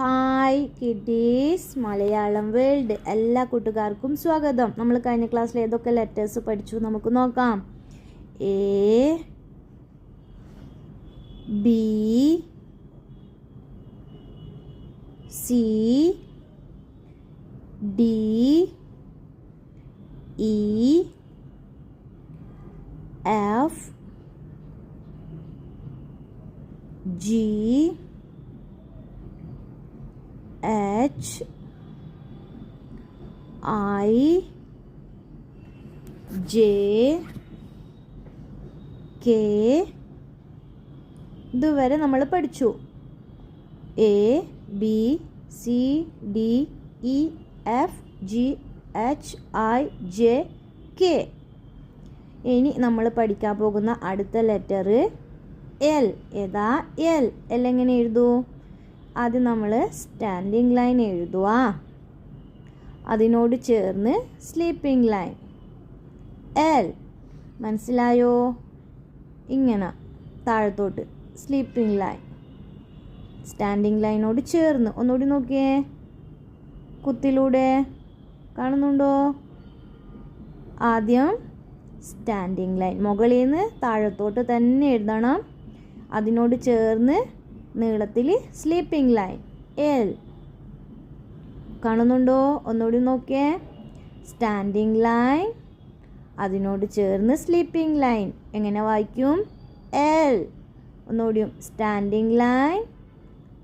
Hi kiddies Malayalam world എല്ലാ കൂട്ടുകാർക്കും സ്വാഗതം. നമ്മൾ കഴിഞ്ഞ ക്ലാസ്സിൽ ഏതൊക്കെ ലെറ്റേഴ്സ് പഠിച്ചു നമുക്ക് നോക്കാം. A B C D E F G H I J K ഇതുവരെ നമ്മൾ പഠിച്ചു. A B C D E F G H I J K ഇനി നമ്മൾ പഠിക്കാൻ പോകുന്ന അടുത്ത ലെറ്റർ എൽ ഏതാ എൽ എൽ എങ്ങനെ എഴുതൂ? ആദ്യം നമ്മൾ സ്റ്റാൻഡിങ് ലൈൻ എഴുതുക അതിനോട് ചേർന്ന് സ്ലീപ്പിംഗ് ലൈൻ എൽ മനസ്സിലായോ? ഇങ്ങനെ താഴത്തോട്ട് സ്ലീപ്പിംഗ് ലൈൻ സ്റ്റാൻഡിങ് ലൈനോട് ചേർന്ന് ഒന്നുകൂടി നോക്കിയേ. കുത്തിലൂടെ കാണുന്നുണ്ടോ? ആദ്യം സ്റ്റാൻഡിങ് ലൈൻ മുകളിൽ നിന്ന് താഴത്തോട്ട് തന്നെ എഴുതണം. അതിനോട് ചേർന്ന് നീളത്തിൽ സ്ലീപ്പിംഗ് ലൈൻ എൽ കാണുന്നുണ്ടോ? ഒന്നുകൂടി നോക്കിയേ. സ്റ്റാൻഡിങ് ലൈൻ അതിനോട് ചേർന്ന് സ്ലീപ്പിംഗ് ലൈൻ എങ്ങനെ വായിക്കും? എൽ ഒന്നുകൂടിയും സ്റ്റാൻഡിങ് ലൈൻ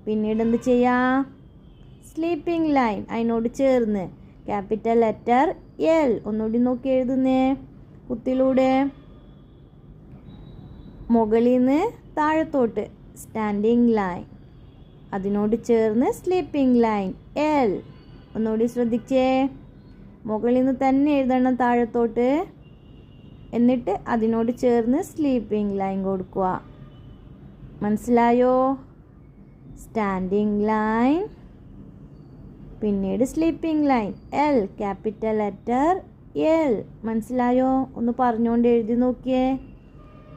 പിന്നീട് എന്ത് ചെയ്യാം? സ്ലീപ്പിംഗ് ലൈൻ അതിനോട് ചേർന്ന്. ക്യാപിറ്റൽ ലെറ്റർ എൽ ഒന്നുകൂടി നോക്കി എഴുതുന്നേ. കുത്തിലൂടെ. മുകളിൽ നിന്ന് താഴത്തോട്ട്. സ്റ്റാൻഡിങ് ലൈൻ അതിനോട് ചേർന്ന് സ്ലീപ്പിംഗ് ലൈൻ എൽ ഒന്നുകൂടി ശ്രദ്ധിച്ചേ. മുകളിൽ നിന്ന് തന്നെ എഴുതണം താഴത്തോട്ട്. എന്നിട്ട് അതിനോട് ചേർന്ന് സ്ലീപ്പിംഗ് ലൈൻ കൊടുക്കുക. മനസ്സിലായോ? സ്റ്റാൻഡിങ് ലൈൻ പിന്നീട് sleeping line L capital letter L മനസ്സിലായോ? ഒന്ന് പറഞ്ഞുകൊണ്ട് എഴുതി നോക്കിയേ.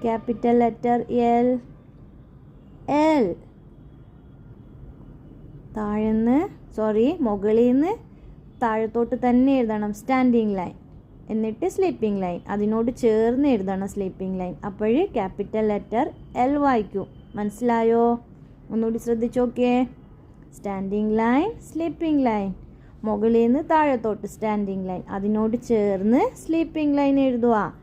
ക്യാപിറ്റൽ ലെറ്റർ എൽ എൽ താഴെന്ന് സോറി മുകളിൽ നിന്ന് താഴത്തോട്ട് തന്നെ എഴുതണം. സ്റ്റാൻഡിങ് ലൈൻ എന്നിട്ട് സ്ലീപ്പിംഗ് ലൈൻ അതിനോട് ചേർന്ന് എഴുതണം സ്ലീപ്പിംഗ് ലൈൻ അപ്പോഴ് ക്യാപിറ്റൽ ലെറ്റർ എൽ വായിക്കും. മനസ്സിലായോ? ഒന്നുകൂടി ശ്രദ്ധിച്ചോക്കേ സ്റ്റാൻഡിങ് ലൈൻ സ്ലീപ്പിംഗ് ലൈൻ മുകളിൽ നിന്ന് താഴത്തോട്ട് സ്റ്റാൻഡിങ് ലൈൻ അതിനോട് ചേർന്ന് സ്ലീപ്പിംഗ് ലൈൻ എഴുതുക.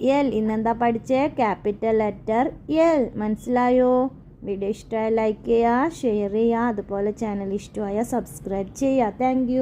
എൽ ഇന്നെന്താ പഠിച്ചേ? ക്യാപിറ്റൽ ലെറ്റർ എൽ മനസ്സിലായോ? വീഡിയോ ഇഷ്ടമായ ലൈക്ക് ചെയ്യുക ഷെയർ ചെയ്യുക അതുപോലെ ചാനൽ ഇഷ്ടമായ സബ്സ്ക്രൈബ് ചെയ്യുക താങ്ക്